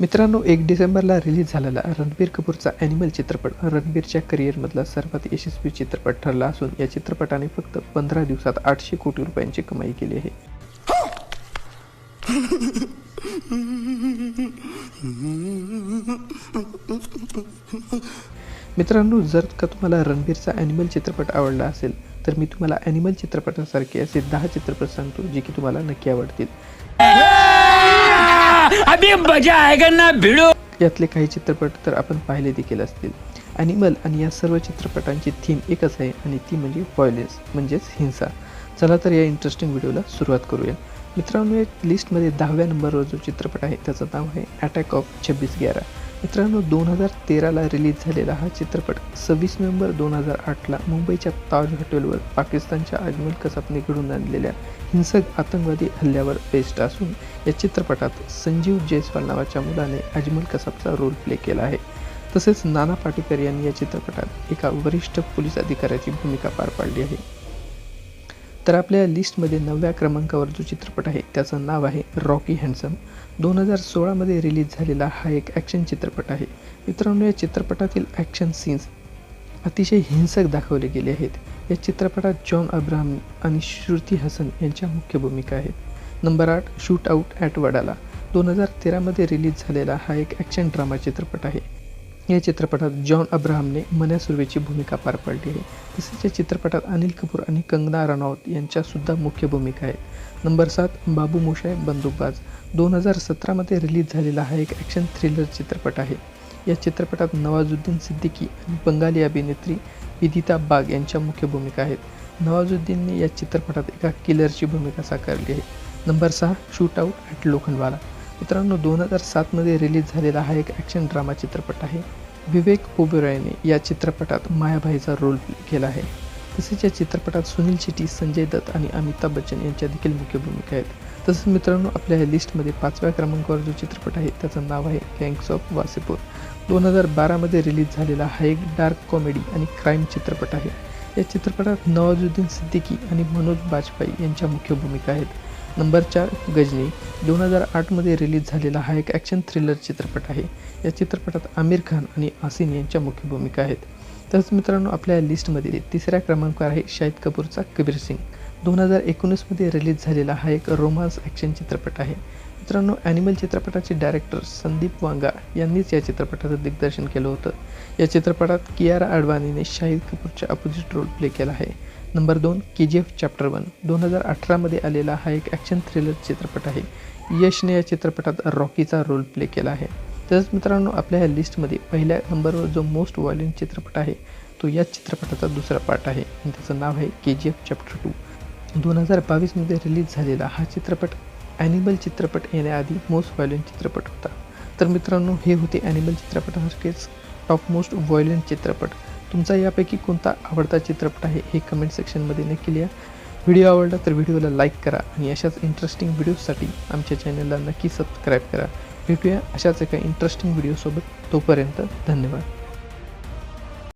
मित्रांनो एक डिसेंबरला रिलीज झालेला रणबीर कपूरचा ॲनिमल चित्रपट रणबीरच्या करिअरमधला सर्वात यशस्वी चित्रपट ठरला असून या चित्रपटाने फक्त पंधरा दिवसात आठशे कोटी रुपयांची कमाई केली आहे. मित्रांनो जर का तुम्हाला रणबीरचा ॲनिमल चित्रपट आवडला असेल तर मी तुम्हाला ॲनिमल चित्रपटासारखे असे दहा चित्रपट सांगतो जे की तुम्हाला नक्की आवडतील. अभी मजा आएगा ना भिड़ो. यातले काही चित्रपट तर आपण पाहिले देखील असतील. ॲनिमल आणि या सर्व चित्रपटांची थीम एकच आहे आणि ती म्हणजे व्हायलेन्स म्हणजेच हिंसा. चला तर या इंटरेस्टिंग व्हिडिओला सुरुवात करूया. मित्रांनो या लिस्टमध्ये दहाव्या नंबरवर जो चित्रपट आहे त्याचं नाव आहे अटॅक ऑफ छब्बीस ग्यारा. मित्रांनो दोन हजार तेराला रिलीज झालेला हा चित्रपट सव्वीस नोव्हेंबर दोन हजार आठला मुंबईच्या ताज हॉटेलवर पाकिस्तानच्या अजमल कसाबने घडून आणलेल्या हिंसक आतंकवादी हल्ल्यावर बेस्ड असून या चित्रपटात संजीव जयस्वाल नावाच्या मुलाने अजमल कसाबचा रोल प्ले केला आहे. तसेच नाना पाटेकर यांनी या चित्रपटात एका वरिष्ठ पोलीस अधिकाऱ्याची भूमिका पार पाडली आहे. तर आपल्या लिस्टमध्ये नवव्या क्रमांकावर जो चित्रपट आहे त्याचं नाव आहे रॉकी हँडसम दोन हजार सोळामध्ये रिलीज झालेला हा एक ॲक्शन चित्रपट आहे. मित्रांनो या चित्रपटातील ॲक्शन सीन्स अतिशय हिंसक दाखवले गेले आहेत. या चित्रपटात जॉन अब्राहम आणि श्रुती हसन यांच्या मुख्य भूमिका आहेत. नंबर आठ शूट आऊट ॲट वडाला. दोन हजार तेरामध्ये रिलीज झालेला हा एक ॲक्शन ड्रामा चित्रपट आहे. या चित्रपटात जॉन अब्राहमने मन्या सुर्वेची भूमिका पार पाडली आहे. तसेच या चित्रपटात अनिल कपूर आणि कंगना रनौत यांच्यासुद्धा मुख्य भूमिका आहेत. नंबर सात बाबू मोशाय बंदूकबाज. दोन हजार सतरामध्ये रिलीज झालेला हा एक ॲक्शन थ्रिलर चित्रपट आहे. या चित्रपटात नवाजुद्दीन सिद्दीकी आणि बंगाली अभिनेत्री विदिता बाग यांच्या मुख्य भूमिका आहेत. नवाजुद्दीनने या चित्रपटात एका किलरची भूमिका साकारली आहे. नंबर सहा शूट आऊट ॲट लोखंडवाला. मित्रांनो दोन हजार सातमध्ये रिलीज झालेला हा एक ॲक्शन ड्रामा चित्रपट आहे. विवेक ओबेरॉयने या चित्रपटात मायाभाईचा रोल केला आहे. तसेच या चित्रपटात सुनील शेट्टी संजय दत्त आणि अमिताभ बच्चन यांच्या देखील मुख्य भूमिका आहेत. तसंच मित्रांनो आपल्या या लिस्टमध्ये पाचव्या क्रमांकावर जो चित्रपट आहे त्याचं नाव आहे गँग्स ऑफ वासेपूर दोन हजार बारामध्ये रिलीज झालेला हा एक डार्क कॉमेडी आणि क्राईम चित्रपट आहे. या चित्रपटात नवाजुद्दीन सिद्दीकी आणि मनोज बाजपेयी यांच्या मुख्य भूमिका आहेत. नंबर चार गजनी. दोन हजार आठमध्ये रिलीज झालेला हा एक ॲक्शन थ्रिलर चित्रपट आहे. या चित्रपटात आमिर खान आणि आसिन यांच्या मुख्य भूमिका आहेत. तसंच मित्रांनो आपल्या लिस्टमध्ये तिसऱ्या क्रमांकावर आहे शाहिद कपूरचा कबीर सिंग. दोन हजार एकोणीसमध्ये रिलीज झालेला हा एक रोमांस ॲक्शन चित्रपट आहे. मित्रांनो ॲनिमल चित्रपटाचे डायरेक्टर संदीप वांगा यांनीच या चित्रपटाचं दिग्दर्शन केलं होतं. या चित्रपटात कियारा अडवाणीने शाहिद कपूरच्या अपोजिट रोल प्ले केला आहे. नंबर दोन K G F chapter one दोन हजार अठरामध्ये आलेला हा एक ॲक्शन थ्रिलर चित्रपट आहे. यशने या चित्रपटात रॉकीचा रोल प्ले केला आहे. तसंच मित्रांनो आपल्या ह्या लिस्टमध्ये पहिल्या नंबरवर जो मोस्ट व्हायलेंट चित्रपट आहे तो याच चित्रपटाचा दुसरा पार्ट आहे. आणि त्याचं नाव आहे K G F chapter two दोन हजार बावीसमध्ये रिलीज झालेला हा चित्रपट ॲनिमल चित्रपट येण्याआधी मोस्ट व्हायलेंट चित्रपट होता. तर मित्रांनो हे होते ॲनिमल चित्रपटासारखेच टॉप मोस्ट व्हायलेंट चित्रपट. तुमचा यापैकी कोणता आवडता चित्रपट आहे हे कमेंट सेक्शनमध्ये नक्की लिहा. व्हिडिओ आवडला तर व्हिडिओला लाईक करा आणि अशाच इंटरेस्टिंग व्हिडिओसाठी आमच्या चॅनलला नक्की सबस्क्राईब करा. भेटूया अशाच एका इंटरेस्टिंग व्हिडिओसोबत तोपर्यंत धन्यवाद.